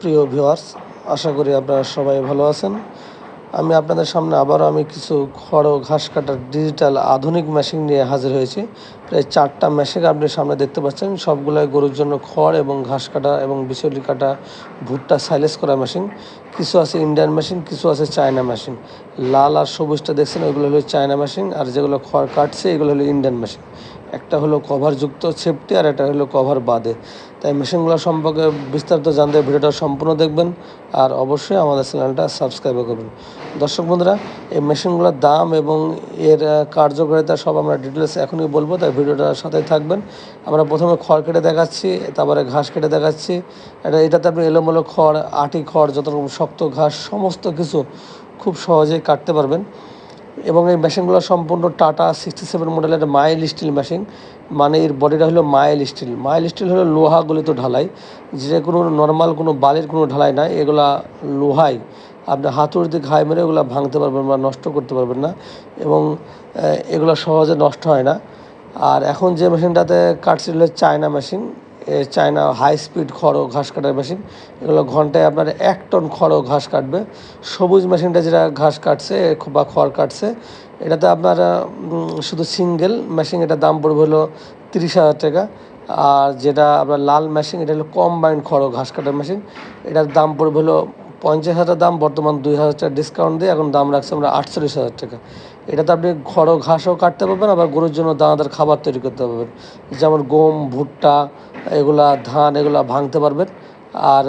প্রিয় ভিউয়ার্স আশা করি আপনারা সবাই ভালো আছেন। আমি আপনাদের সামনে আবারও আমি কিছু খড় ঘাস কাটার ডিজিটাল আধুনিক মেশিন নিয়ে হাজির হয়েছি। প্রায় চারটা মেশিন আপনি সামনে দেখতে পাচ্ছেন। সবগুলাই গরুর জন্য খড় এবং ঘাস কাটা এবং বিচলি কাটা ভুট্টা সাইলেস করা মেশিন কিছু আছে ইন্ডিয়ান মেশিন কিছু আছে চায়না মেশিন লাল আর সবুজটা দেখছেন, ওইগুলো হলো চায়না মেশিন আর যেগুলো খড় কাটছে, এগুলো হলো ইন্ডিয়ান মেশিন একটা হলো কভারযুক্ত সেফটি আর একটা হলো কভার বাদে। তাই মেশিনগুলো সম্পর্কে বিস্তারিত জানতে ভিডিওটা সম্পূর্ণ দেখবেন আর অবশ্যই আমাদের চ্যানেলটা সাবস্ক্রাইব করবেন। দর্শক বন্ধুরা, এই মেশিনগুলোর দাম এবং এর কার্যকারিতা সব আমরা ডিটেলস এখনই বলব, তাই ভিডিওটার সাথে থাকবেন। আমরা প্রথমে খড় কেটে দেখাচ্ছি, তারপরে ঘাস কেটে দেখাচ্ছি। এটা, এটাতে আপনি এলোমেলো খড়, আটি খড়, যত রকম শক্ত ঘাস, সমস্ত কিছু খুব সহজেই কাটতে পারবেন। এবং এই মেশিনগুলো সম্পূর্ণ টাটা সিক্সটি সেভেন মডেলের মাইল স্টিল মেশিন মানে এর বডিটা হলো মাইল স্টিল মাইল স্টিল হলো লোহা গলিত ঢালাই। যে কোনো নর্মাল কোনো বালির কোনো ঢালাই নাই এগুলা লোহাই। আপনি হাতুড়ি দিয়ে ঘাই মেরে এগুলো ভাঙতে পারবেন বা নষ্ট করতে পারবেন না। এবং এগুলো সহজে নষ্ট হয় না। আর এখন যে মেশিনটাতে কাটছিল China machine China high speed খড় ঘাস কাটার মেশিন এগুলো ঘন্টায় আপনার এক টন খড় ঘাস কাটবে। সবুজ মেশিনটা যেটা ঘাস কাটছে বা খড় কাটছে, এটাতে আপনার শুধু সিঙ্গেল মেশিন এটার দাম পড়বে হলো তিরিশ হাজার টাকা। আর যেটা আপনার লাল মেশিন এটা হলো কম্বাইন্ড খড় ঘাস কাটার মেশিন এটার দাম পড়বে হলো পঞ্চাশ হাজার দাম, বর্তমান দুই হাজার টাকা ডিসকাউন্ট দিয়ে এখন দাম রাখছে আমরা আটচল্লিশ হাজার টাকা। এটাতে আপনি খড় ঘাসও কাটতে পারবেন, আবার গরুর জন্য দানাদার খাবার তৈরি করতে পারবেন। যেমন গম, ভুট্টা এগুলা ধান এগুলা ভাঙতে পারবেন। আর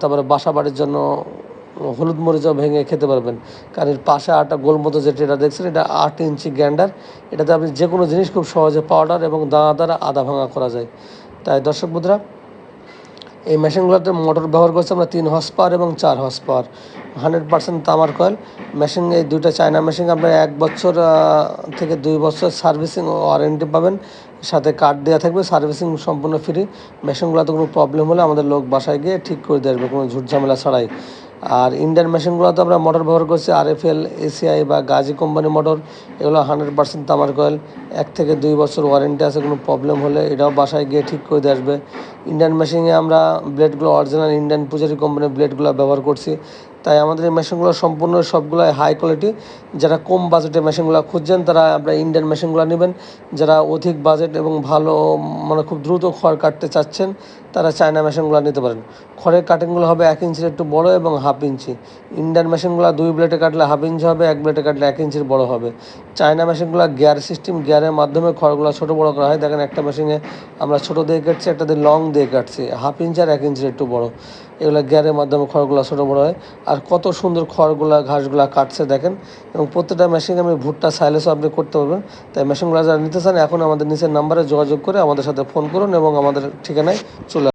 তারপরে বাসা বাড়ির জন্য হলুদ মরিচও ভেঙে খেতে পারবেন। কারণ এর পাশে আটটা গোল মতো যেটা দেখছেন, এটা আট ইঞ্চি গ্যান্ডার এটাতে আপনি যে কোনো জিনিস খুব সহজে পাউডার এবং দানাদার আদা ভাঙা করা যায়। তাই দর্শক বন্ধুরা, এই মেশিনগুলোতে মোটর ব্যবহার করছে আমরা তিন হর্স পাওয়ার এবং চার হর্স পাওয়ার হান্ড্রেড পার্সেন্ট তামার কয়েল মেশিন এই দুইটা চায়না মেশিন আপনার এক বছর থেকে দুই বছর সার্ভিসিং ওয়ারেন্টি পাবেন। সাথে কার্ড দেওয়া থাকবে সার্ভিসিং সম্পূর্ণ ফ্রি মেশিনগুলোতে কোনো প্রবলেম হলে আমাদের লোক বাসায় গিয়ে ঠিক করে দিয়ে আসবে, কোনো ঝুট ঝামেলা ছাড়াই। আর ইন্ডিয়ান মেশিনগুলোতে আমরা মোটর ব্যবহার করছি আর এফ এল এসিআই বা গাজি কোম্পানি মোটর এগুলো হান্ড্রেড পার্সেন্ট তামার কয়েল এক থেকে দুই বছর ওয়ারেন্টি আছে, কোনো প্রবলেম হলে এটাও বাসায় গিয়ে ঠিক করে দিয়ে আসবে। ইন্ডিয়ান মেশিনে আমরা ব্লেডগুলো অরিজিনাল ইন্ডিয়ান পূজারি কোম্পানির ব্লেডগুলো ব্যবহার করছি। তাই আমাদের এই মেশিনগুলো সম্পূর্ণ সবগুলোই হাই কোয়ালিটি যারা কম বাজেটে মেশিনগুলো খুঁজছেন, তারা আপনার ইন্ডিয়ান মেশিনগুলো নেবেন। যারা অধিক বাজেট এবং ভালো মানে খুব দ্রুত খড় কাটতে চাচ্ছেন, তারা চায়না মেশিনগুলো নিতে পারেন। খড়ের কাটিংগুলো হবে এক ইঞ্চির একটু বড় এবং হাফ ইঞ্চি ইন্ডিয়ান মেশিনগুলো দুই ব্লেডে কাটলে হাফ ইঞ্চি হবে, এক ব্লেডে কাটলে এক ইঞ্চির বড় হবে। চায়না মেশিনগুলো গিয়ার সিস্টেম, গিয়ারের মাধ্যমে খড়গুলো ছোটো বড় করা হয়। দেখেন একটা মেশিনে আমরা ছোটো দিয়ে কাটছি, একটা দিয়ে লং দিয়ে কাটছি। হাফ ইঞ্চি আর এক ইঞ্চির একটু বড়। এগুলো গিয়ারের মাধ্যমে খড়গুলো ছোটো বড় হয়। আর কত সুন্দর খড়গুলা, ঘাসগুলা কাটছে দেখেন। এবং প্রত্যেকটা মেশিনে আমি ভুট্টা, সাইলেসও আপনি করতে পারবেন। তাই মেশিনগুলো যারা নিতে চান, এখন আমাদের নিচের নাম্বারে যোগাযোগ করে আমাদের সাথে ফোন করুন এবং আমাদের ঠিকানায় চলে